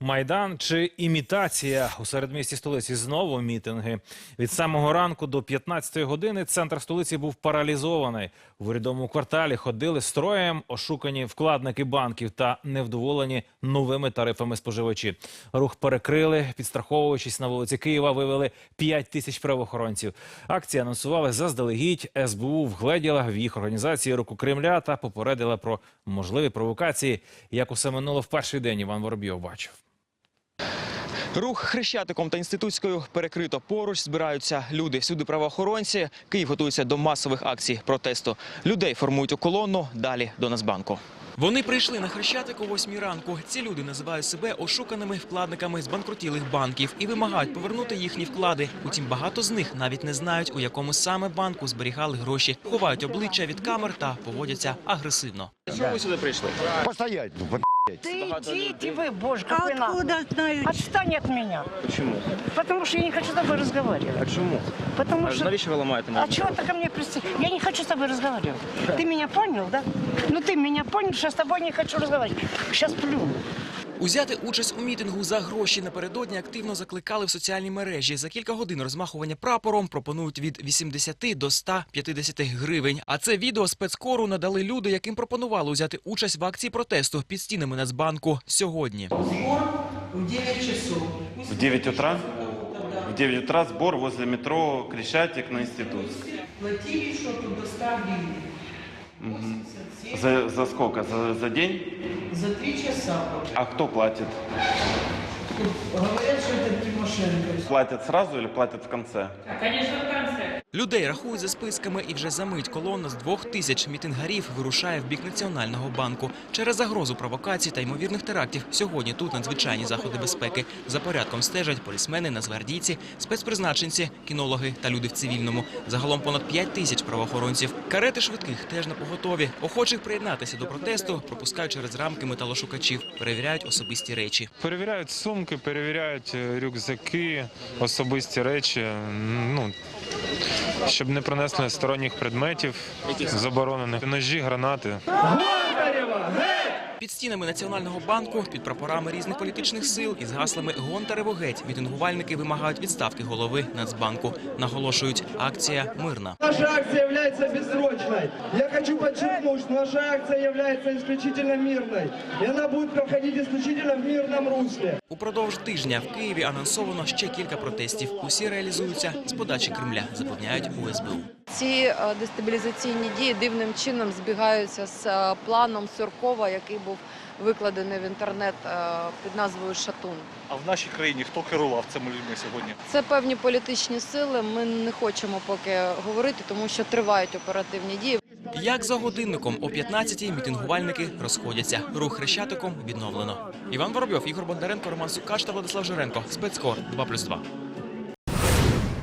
Майдан чи імітація у середмісті столиці знову мітинги. Від самого ранку до 15-ї години центр столиці був паралізований. В урядовому кварталі ходили строєм ошукані вкладники банків та невдоволені новими тарифами споживачі. Рух перекрили, підстраховуючись на вулиці Києва, вивели 5 тисяч правоохоронців. Акції анонсували заздалегідь. СБУ вгледіла в їх організації руку Кремля та попередила про можливі провокації. Як усе минуло в перший день, Іван Воробйов бачив. Рух хрещатиком та інститутською перекрито. Поруч збираються люди. Всюди правоохоронці. Київ готується до масових акцій протесту. Людей формують у колону. Далі до Нацбанку. Вони прийшли на хрещатик о 8 ранку. Ці люди називають себе ошуканими вкладниками з банкрутілих банків і вимагають повернути їхні вклади. Утім, багато з них навіть не знають, у якому саме банку зберігали гроші, ховають обличчя від камер та поводяться агресивно. Чому ви сюди прийшли? Постоять, ну, под- Ты идите вы, боже, какой нахуй. Откуда знаю? Отстань от меня. Чому? Потому что я не хочу с тобой разговаривать. А чому? Потому что... навіщо ви ламаєте А чего ты ко мне присти? Я не хочу с тобой разговаривать. Ты меня понял, да? Ну ты меня понял, что я с тобой не хочу разговаривать. Сейчас плюну. Узяти участь у мітингу за гроші напередодні активно закликали в соціальній мережі. За кілька годин розмахування прапором пропонують від 80 до 150 гривень. А це відео спецкору надали люди, яким пропонували узяти участь в акції протесту під стінами Нацбанку сьогодні. В 9 часов. В 9 утра? В 9 утра сбор возле метро Крещатик на институт. Платили что-то до 100 гривен. За, за сколько? За, за день? За три часа. А кто платит? Говорят, что это Тимошенко. Платят сразу или платят в конце? Конечно, в конце? Людей рахують за списками, і вже за мить колона з двох тисяч мітингарів вирушає в бік національного банку. Через загрозу провокацій та ймовірних терактів сьогодні тут надзвичайні заходи безпеки. За порядком стежать полісмени, нацгвардійці, спецпризначенці, кінологи та люди в цивільному. Загалом понад 5 тисяч правоохоронців. Карети швидких теж на поготові. Охочих приєднатися до протесту пропускають через рамки металошукачів, перевіряють особисті речі. Перевіряють сумки, перевіряють е, рюкзаки, особисті речі. Ну щоб не принесли сторонніх предметів заборонених. Ножі, гранати. Під стінами Національного банку, під прапорами різних політичних сил із гаслами «Гонтарево геть» мітингувальники вимагають відставки голови Нацбанку. Наголошують, акція мирна. Наша акция является бессрочной. Я хочу подчеркнуть, что наша акция является исключительно мирной. И она будет проходить исключительно в мирном русле. Упродовж тижня в Києві анонсовано ще кілька протестів. Усі реалізуються з подачі Кремля, запевняють у СБУ. Ці е, дестабілізаційні дії дивним чином збігаються з е, планом Суркова, який був викладений в інтернет е, під назвою Шатун. А в нашій країні хто керував цими людьми сьогодні? Це певні політичні сили. Ми не хочемо поки говорити, тому що тривають оперативні дії. Як за годинником о 15-й мітингувальники розходяться. Рух хрещатиком відновлено. Іван Воробйов, Ігор Бондаренко, Роман Сукаш та Владислав Жиренко. Спецкор 2+,2.